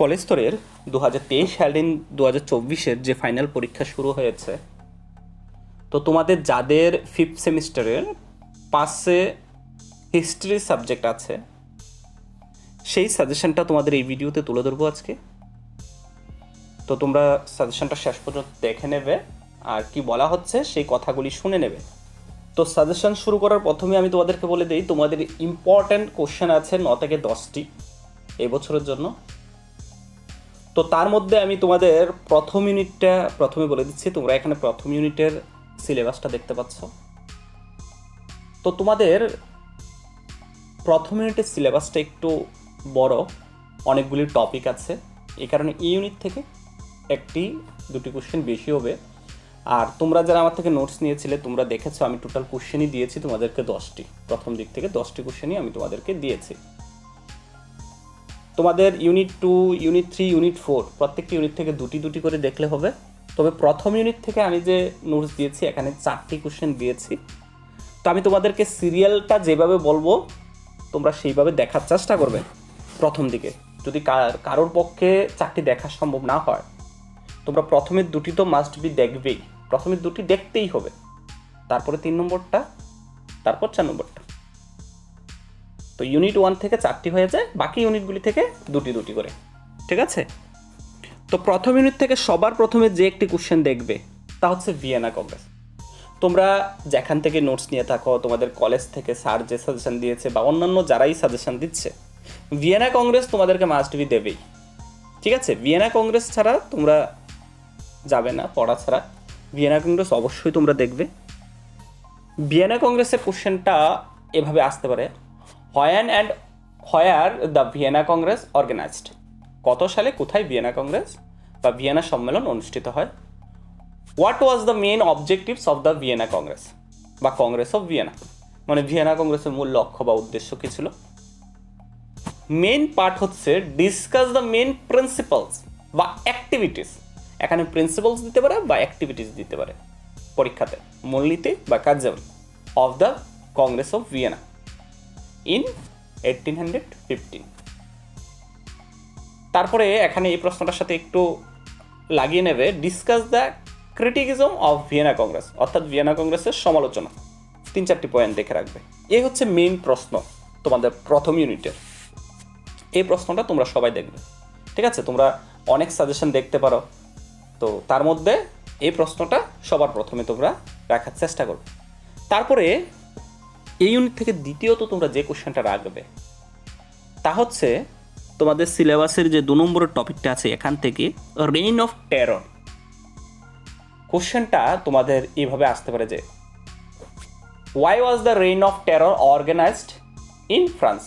College স্তরের দু হাজার তেইশ হ্যালডিন দু হাজার চব্বিশের যে ফাইনাল পরীক্ষা শুরু হয়েছে, তো তোমাদের যাদের ফিফথ সেমিস্টারের পাশে হিস্ট্রি সাবজেক্ট আছে, সেই সাজেশনটা তোমাদের এই ভিডিওতে তুলে ধরবো আজকে। তো তোমরা সাজেশনটা শেষ পর্যন্ত দেখে নেবে, আর কি বলা হচ্ছে সেই কথাগুলি শুনে নেবে। তো সাজেশন শুরু করার প্রথমে আমি তোমাদেরকে বলে দিই, তোমাদের ইম্পর্ট্যান্ট কোশ্চেন আছে ন থেকে দশটি, এই বছরের জন্য। তো তার মধ্যে আমি তোমাদের প্রথম ইউনিটটা প্রথমে বলে দিচ্ছি। তোমরা এখানে প্রথম ইউনিটের সিলেবাসটা দেখতে পাচ্ছ। তো তোমাদের প্রথম ইউনিটের সিলেবাসটা একটু বড়, অনেকগুলি টপিক আছে। এই কারণে এই ইউনিট থেকে একটি, দুটি কোশ্চেন বেশি হবে। আর তোমরা যারা আমার থেকে নোটস নিয়েছিলে, তোমরা দেখেছ আমি টোটাল কোশ্চেনই দিয়েছি তোমাদেরকে দশটি। প্রথম দিক থেকে দশটি কোশ্চেনই আমি তোমাদেরকে দিয়েছি। তোমাদের unit two unit three unit four প্রত্যেকটি ইউনিট থেকে দুটি দুটি করে দেখলে হবে। তবে প্রথম ইউনিট থেকে আমি যে নোটস দিয়েছি, এখানে চারটি কোশ্চেন দিয়েছি। তো আমি তোমাদেরকে সিরিয়ালটা যেভাবে বলব, তোমরা সেইভাবে দেখার চেষ্টা করবে প্রথম দিকে। যদি কার- কারোর পক্ষে চারটি দেখা সম্ভব না হয়, তোমরা প্রথমের দুটি তো মাস্ট বি দেখবেই। প্রথমের দুটি দেখতেই হবে। তারপরে তিন নম্বরটা, তারপর চার নম্বরটা। তো ইউনিট ওয়ান থেকে চারটি হয়ে যায়, বাকি ইউনিটগুলি থেকে দুটি দুটি করে। ঠিক আছে? তো প্রথম ইউনিট থেকে সবার প্রথমে যে একটি কোশ্চেন দেখবে, তা হচ্ছে ভিয়েনা কংগ্রেস তোমরা যেখান থেকে নোটস নিয়ে থাকো, তোমাদের কলেজ থেকে স্যার যে সাজেশন দিয়েছে বা অন্যান্য যারাই সাজেশন দিচ্ছে ভিয়েনা কংগ্রেস তোমাদেরকে মাস্ট বি দেবেই। ঠিক আছে? ভিয়েনা কংগ্রেস ছাড়া তোমরা যাবে না, পড়া ছাড়া। ভিয়েনা কংগ্রেস অবশ্যই তোমরা দেখবে। ভিয়েনা কংগ্রেসের কোশ্চেনটা এভাবে আসতে পারে। When and where the Vienna Congress organised কত সালে, কোথায় ভিয়েনা কংগ্রেস বা ভিয়েনা সম্মেলন অনুষ্ঠিত হয়? What was the main objectives of the Vienna congress বা কংগ্রেস অফ ভিয়েনা মানে ভিয়েনা কংগ্রেসের মূল লক্ষ্য বা উদ্দেশ্য কী ছিল? মেন পার্ট হচ্ছে ডিসকাস দ্য মেন প্রিন্সিপালস বা অ্যাক্টিভিটিস এখানে প্রিন্সিপালস দিতে পারে বা অ্যাক্টিভিটিস দিতে পারে। পরীক্ষাতে, মূলনীতি বা কার্যাবলী of the Congress of Vienna in eighteen hundred fifteen তারপরে এখানে এই প্রশ্নটার সাথে একটু লাগিয়ে নেবে discuss the criticism of Vienna Congress অর্থাৎ ভিয়েনা কংগ্রেসের সমালোচনা। তিন চারটি পয়েন্ট দেখে রাখবে। এই হচ্ছে মেইন প্রশ্ন তোমাদের প্রথম ইউনিটের এই প্রশ্নটা তোমরা সবাই দেখবে। ঠিক আছে? তোমরা অনেক সাজেশন দেখতে পারো। তো তার মধ্যে এই প্রশ্নটা সবার প্রথমে তোমরা রাখার চেষ্টা করবে। তারপরে এই ইউনিট থেকে দ্বিতীয়ত তোমরা যে কোশ্চেনটা রাখবে, তা হচ্ছে তোমাদের সিলেবাসের যে দু নম্বরের টপিকটা আছে এখান থেকে রেইন অফ টেরর কোশ্চেনটা তোমাদের এইভাবে আসতে পারে যে why was the reign of terror organised in France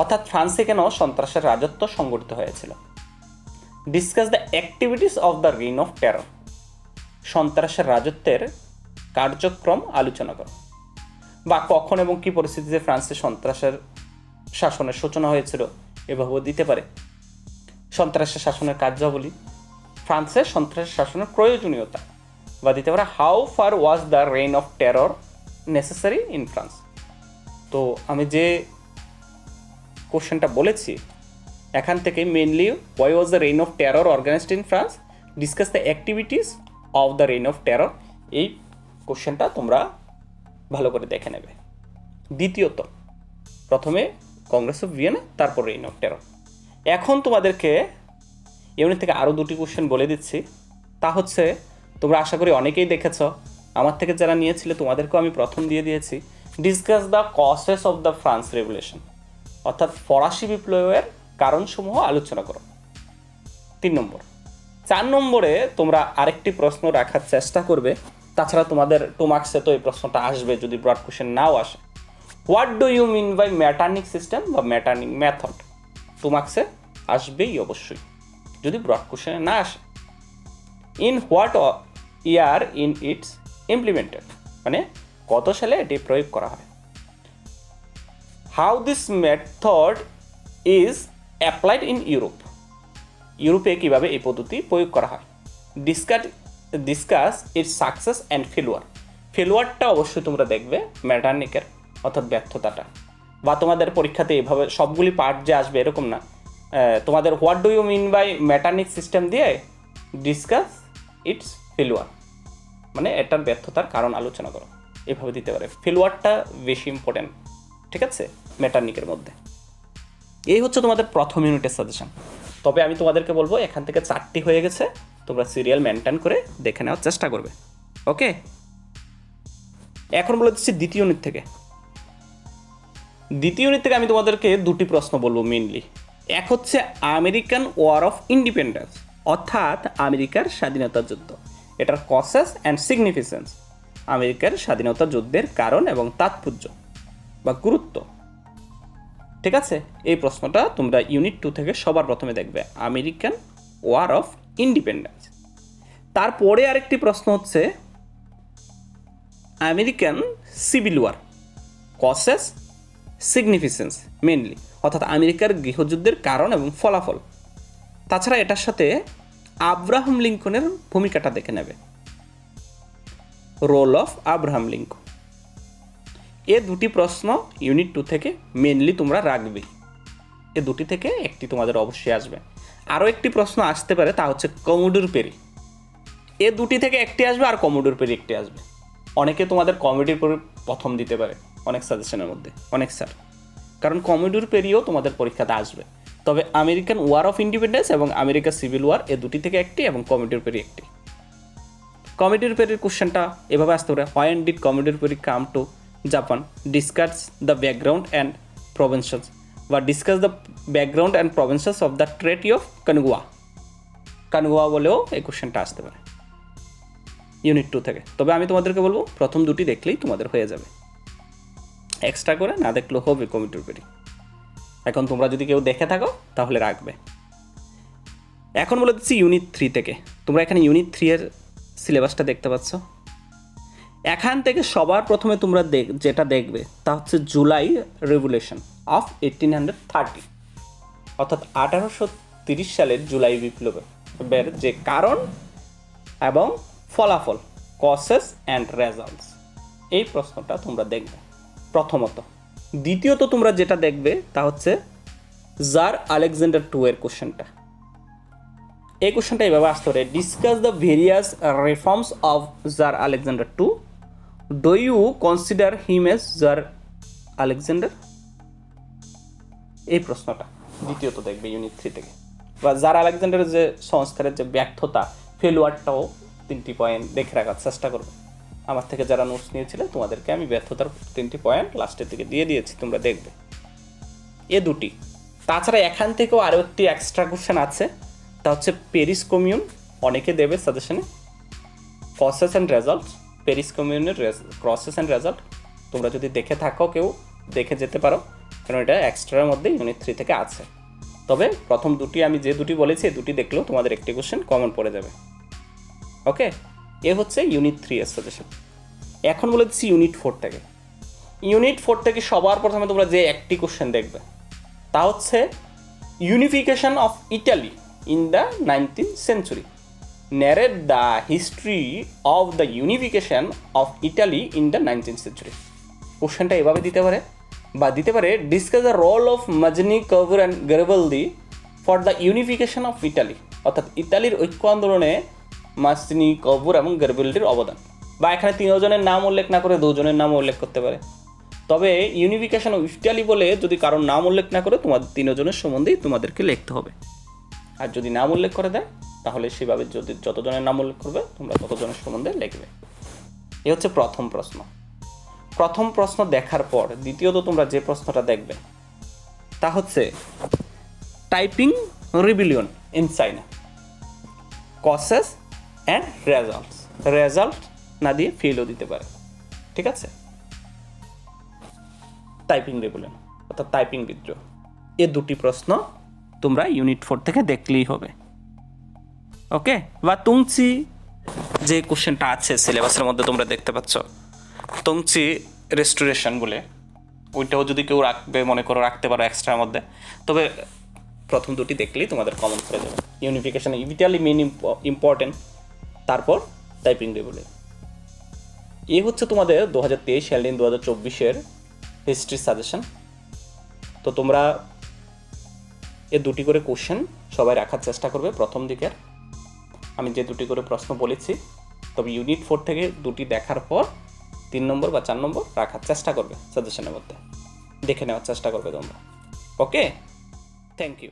অর্থাৎ ফ্রান্সে কেন সন্ত্রাসের রাজত্ব সংগঠিত হয়েছিল? Discuss the activities of the reign of terror সন্ত্রাসের রাজত্বের কার্যক্রম আলোচনা করো। বা কখন এবং কী পরিস্থিতিতে ফ্রান্সে সন্ত্রাসের শাসনের সূচনা হয়েছিল এভাবেও দিতে পারে। সন্ত্রাসের শাসনের কার্যাবলী, ফ্রান্সের সন্ত্রাসের শাসনের প্রয়োজনীয়তা, বা দিতে পারে how far was the reign of terror necessary in France তো আমি যে কোশ্চেনটা বলেছি, এখান থেকে mainly why was the reign of terror organised in France discuss the activities of the reign of terror এই কোশ্চেনটা তোমরা ভালো করে দেখে নেবে। দ্বিতীয়ত, প্রথমে কংগ্রেস অফ ভিয়েনা তারপর রেইন অফ টেরর এখন তোমাদেরকে ইউনিট থেকে আরও দুটি কোশ্চেন বলে দিচ্ছি। তা হচ্ছে, তোমরা আশা করি অনেকেই দেখেছ। আমার থেকে যারা নিয়েছিলে, তোমাদেরকেও আমি প্রথম দিয়ে দিয়েছি। Discuss the causes of the France revolution অর্থাৎ ফরাসি বিপ্লবের কারণসমূহ আলোচনা করো। তিন নম্বর, চার নম্বরে তোমরা আরেকটি প্রশ্ন রাখার চেষ্টা করবে। তাছাড়া তোমাদের টু মার্কসে তো এই প্রশ্নটা আসবে যদি ব্রড কোশ্চেন নাও আসে। What do you mean by Metternich system বা ম্যাটার্নিক মেথড টু মার্কসে আসবেই অবশ্যই, যদি ব্রড কোশ্চেনে না আসে। In what year in it's implemented মানে কত সালে এটি প্রয়োগ করা হয়? How this method is applied in Europe ইউরোপে কীভাবে এই পদ্ধতি প্রয়োগ করা হয়? Discuss discuss its success and failure ফেলুয়ারটা অবশ্যই তোমরা দেখবে ম্যাটার্নিকের অর্থাৎ ব্যর্থতাটা। বা তোমাদের পরীক্ষাতে এভাবে সবগুলি পার্ট যে আসবে এরকম না। তোমাদের what do you mean by Metternich system দিয়ে ডিসকাস ইটস ফেলুয়ার মানে এটার ব্যর্থতার কারণ আলোচনা করো। এভাবে দিতে পারে। ফেলুয়ারটা বেশি ইম্পর্টেন্ট ঠিক আছে? মেটার্নিকের মধ্যে। এই হচ্ছে তোমাদের প্রথম ইউনিটের সাজেশন তবে আমি তোমাদেরকে বলব, এখান থেকে চারটি হয়ে গেছে। তোমরা সিরিয়াল মেনটেন করে দেখে নেওয়ার চেষ্টা করবে। ওকে এখন বলে দিচ্ছি দ্বিতীয় ইউনিট থেকে। দ্বিতীয় ইউনিট থেকে আমি তোমাদেরকে দুটি প্রশ্ন বলব মেনলি এক হচ্ছে আমেরিকান ওয়ার অফ ইন্ডিপেন্ডেন্স অর্থাৎ আমেরিকার স্বাধীনতা যুদ্ধ। এটার কসেস অ্যান্ড সিগনিফিকেন্স আমেরিকার স্বাধীনতা যুদ্ধের কারণ এবং তাৎপর্য বা গুরুত্ব। ঠিক আছে? এই প্রশ্নটা তোমরা ইউনিট টু থেকে সবার প্রথমে দেখবে। আমেরিকান ওয়ার অফ ইন্ডিপেন্ডেন্স তারপরে আরেকটি প্রশ্ন হচ্ছে American civil war causes significance mainly অর্থাৎ আমেরিকার গৃহযুদ্ধের কারণ এবং ফলাফল। তাছাড়া এটার সাথে আব্রাহাম লিঙ্কনের ভূমিকাটা দেখে নেবে। রোল অফ আব্রাহাম লিঙ্কন এ দুটি প্রশ্ন ইউনিট টু থেকে মেনলি তোমরা রাখবে। এ দুটি থেকে একটি তোমাদের অবশ্যই আসবে। আরও একটি প্রশ্ন আসতে পারে, তা হচ্ছে কমোডোর পেরি। এ দুটি থেকে একটি আসবে আর কমোডোর পেরি একটি আসবে। অনেকে তোমাদের কমেডির পরে প্রথম দিতে পারে, অনেক সাজেশনের মধ্যে, অনেক স্যার কারণ কমেডির পেরিও তোমাদের পরীক্ষাতে আসবে। তবে আমেরিকান ওয়ার অফ ইন্ডিপেন্ডেন্স এবং আমেরিকা সিভিল ওয়ার এ দুটি থেকে একটি এবং কমেডির পেরি একটি। কমেডির পেরির কোশ্চেনটা এভাবে আসতে পারে why and did Commodore Perry come to Japan discuss the background and provisions বা discuss the background and provisions of the treaty of Kanagawa Kanagawa বলেও এই কোশ্চেনটা আসতে পারে। ইউনিট টু থেকে। তবে আমি তোমাদেরকে বলব, প্রথম দুটি দেখলেই তোমাদের হয়ে যাবে। এক্সট্রা করে না দেখলেও হবে কমিটির পেরি এখন তোমরা যদি কেউ দেখে থাকো, তাহলে রাখবে। এখন বলে দিচ্ছি ইউনিট থ্রি থেকে। তোমরা এখানে ইউনিট থ্রি এর সিলেবাসটা দেখতে পাচ্ছ। এখান থেকে সবার প্রথমে তোমরা দেখ যেটা দেখবে, তা হচ্ছে July revolution of eighteen hundred thirty, অর্থাৎ আঠারোশো তিরিশ সালের জুলাই বিপ্লবের যে কারণ এবং ফলাফল কসেস অ্যান্ড রেজাল্টস এই প্রশ্নটা তোমরা দেখবে। প্রথমত, দ্বিতীয়ত তোমরা যেটা দেখবে, তা হচ্ছে জার আলেকজান্ডার টু এর কোশ্চেনটা। এই কোশ্চেনটা এভাবে আসতে পারে। Discuss the various reforms of Tsar Alexander two do you consider him as Tsar Alexander এই প্রশ্নটা দ্বিতীয়ত দেখবে ইউনিট থ্রি থেকে। বা জার আলেকজান্ডারের যে সংস্কারের যে ব্যর্থতা ফেলুয়ারটাও তিনটি পয়েন্ট দেখে রাখার চেষ্টা করবে। আমার থেকে যারা নোটস নিয়েছিলে, তোমাদেরকে আমি ব্যর্থতার তিনটি পয়েন্ট লাস্টের দিকে দিয়ে দিয়েছি, তোমরা দেখবে। এ দুটি। তাছাড়া এখান থেকেও আরও একটি এক্সট্রা কোশ্চেন আছে, তা হচ্ছে পেরিস কমিউন অনেকে দেবে সাজেশনে প্রসেস অ্যান্ড রেজাল্ট পেরিস কমিউনের প্রসেস অ্যান্ড রেজাল্ট তোমরা যদি দেখে থাকো কেউ, দেখে যেতে পারো, কারণ এটা এক্সট্রার মধ্যে ইউনিট থ্রি থেকে আছে। তবে প্রথম দুটি আমি যে দুটি বলেছি দুটি দেখলেও তোমাদের একটি কোশ্চেন কমন পড়ে যাবে। ওকে এ হচ্ছে ইউনিট থ্রি এর সাজেশন এখন বলে দিচ্ছি ইউনিট ফোর থেকে। ইউনিট ফোর থেকে সবার প্রথমে তোমরা যে একটি কোশ্চেন দেখবে, তা হচ্ছে unification of Italy in the nineteen century narrate the history of the unification of Italy in the nineteen century কোশ্চেনটা এভাবে দিতে পারে? বা দিতে পারে discuss the role of Mazzini Cavour and Garibaldi for the unification of Italy অর্থাৎ ইতালির ঐক্য আন্দোলনে মাসনি কবর এবং গেরবেলডির অবদান। বা এখানে তিনজনের নাম উল্লেখ না করে দুজনের নাম উল্লেখ করতে পারে। তবে ইউনিফিকেশন অফ ইটালি বলে যদি কারোর নাম উল্লেখ না করে, তোমাদের তিনজনের সম্বন্ধেই তোমাদেরকে লিখতে হবে। আর যদি নাম উল্লেখ করে দেয় তাহলে সেভাবে যদি যতজনের নাম উল্লেখ করবে, তোমরা ততজনের সম্বন্ধে লিখবে। এ হচ্ছে প্রথম প্রশ্ন। প্রথম প্রশ্ন দেখার পর দ্বিতীয়ত তোমরা যে প্রশ্নটা দেখবে, তা হচ্ছে Taiping rebellion in China causes and results result না দিয়ে ফেলও দিতে পারে। ঠিক আছে? টাইপিং রেগুলেন অর্থাৎ টাইপিং বিদ্রোহ এ দুটি প্রশ্ন তোমরা ইউনিট ফোর থেকে দেখলেই হবে। ওকে? বা তুংচি যে কোশ্চেনটা আছে সিলেবাসের মধ্যে তোমরা দেখতে পাচ্ছ, তুংচি রেস্টোরেশন বলে, ওইটাও যদি কেউ রাখবে, মনে করো রাখতে পারো এক্সট্রার মধ্যে, তবে প্রথম দুটি দেখলেই তোমাদের কমন করে যাবে। Unification of Italy main important তারপর টাইপিং রেগুলে এ। হচ্ছে তোমাদের দু হাজার তেইশ সাল দু হাজার চব্বিশের হিস্ট্রি সাজেশন তো তোমরা এ দুটি করে কোশ্চেন সবাই রাখার চেষ্টা করবে প্রথম দিকের। আমি যে দুটি করে প্রশ্ন বলেছি, তবে ইউনিট ফোর থেকে দুটি দেখার পর তিন নম্বর বা চার নম্বর রাখার চেষ্টা করবে সাজেশনের মধ্যে। দেখে নেওয়ার চেষ্টা করবে তোমরা। Okay thank you